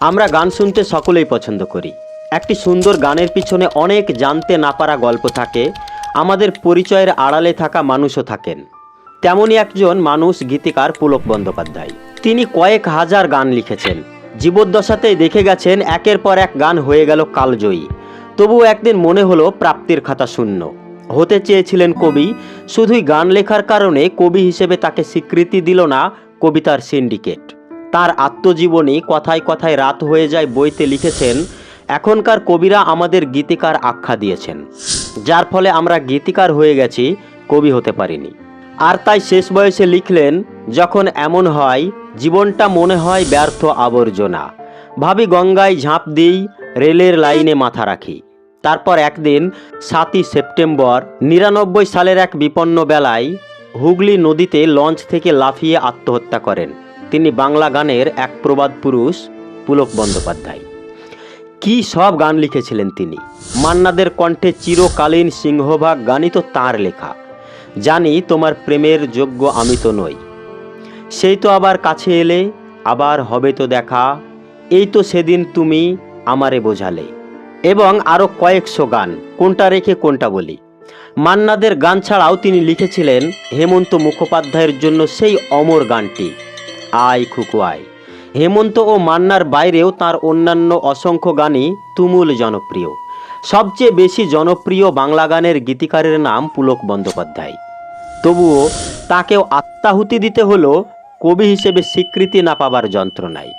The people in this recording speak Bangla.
আমরা গান শুনতে সকলেই পছন্দ করি। একটি সুন্দর গানের পিছনে অনেক জানতে না পারা গল্প থাকে, আমাদের পরিচয়ের আড়ালে থাকা মানুষও থাকেন। তেমনই একজন মানুষ, গীতিকার পুলক বন্দ্যোপাধ্যায়। তিনি কয়েক হাজার গান লিখেছেন। জীবদ্দশাতেই দেখে গেছেন একের পর এক গান হয়ে গেল কালজয়ী। তবুও একদিন মনে হলো প্রাপ্তির খাতা শূন্য। হতে চেয়েছিলেন কবি, শুধুই গান লেখার কারণে কবি হিসেবে তাকে স্বীকৃতি দিল না কবিতার সিন্ডিকেট। তার আত্মজীবনী কথায় কথায় রাত হয়ে যায় বইতে লিখেছেন, এখনকার কবিরা আমাদের গীতিকার আখ্যা দিয়েছেন। যার ফলে আমরা গীতিকার হয়ে গেছি, কবি হতে পারিনি। আর তাই শেষ বয়সে লিখলেন, যখন এমন হয়, জীবনটা মনে হয় ব্যর্থ আবর্জনা। ভাবি গঙ্গায় ঝাঁপ দিই, রেলের লাইনে মাথা রাখি। তারপর একদিন, সাতই সেপ্টেম্বর, নিরানব্বই সালের এক বিপন্ন বেলায় হুগলি নদীতে লঞ্চ থেকে লাফিয়ে আত্মহত্যা করেন। তিনি বাংলা গানের এক প্রবাদ পুরুষ পুলক বন্দ্যোপাধ্যায়। কি সব গান লিখেছিলেন তিনি? মান্নাদের কণ্ঠে চিরকালীন সিংহভাগ গানই তো তাঁর লেখা। জানি তোমার প্রেমের যোগ্য আমি তো নই। সেই তো আবার কাছে এলে, আবার হবে তো দেখা, এই তো সেদিন তুমি আমারে বোঝালে। এবং আরও কয়েকশো গান, কোনটা রেখে কোনটা বলি। মান্নাদের গান ছাড়াও তিনি লিখেছিলেন হেমন্ত মুখোপাধ্যায়ের জন্য সেই অমর গানটি। আয় খুকু আয় হেমন্ত ও মান্নার বাইরেও তার অন্যান্য অসংখ্য গানই তুমুল জনপ্রিয়। সবচেয়ে বেশি জনপ্রিয় বাংলা গানের গীতিকারের নাম পুলক বন্দ্যোপাধ্যায়। তবুও তাকেও আত্মাহুতি দিতে হলো কবি হিসেবে স্বীকৃতি না পাবার যন্ত্রণায়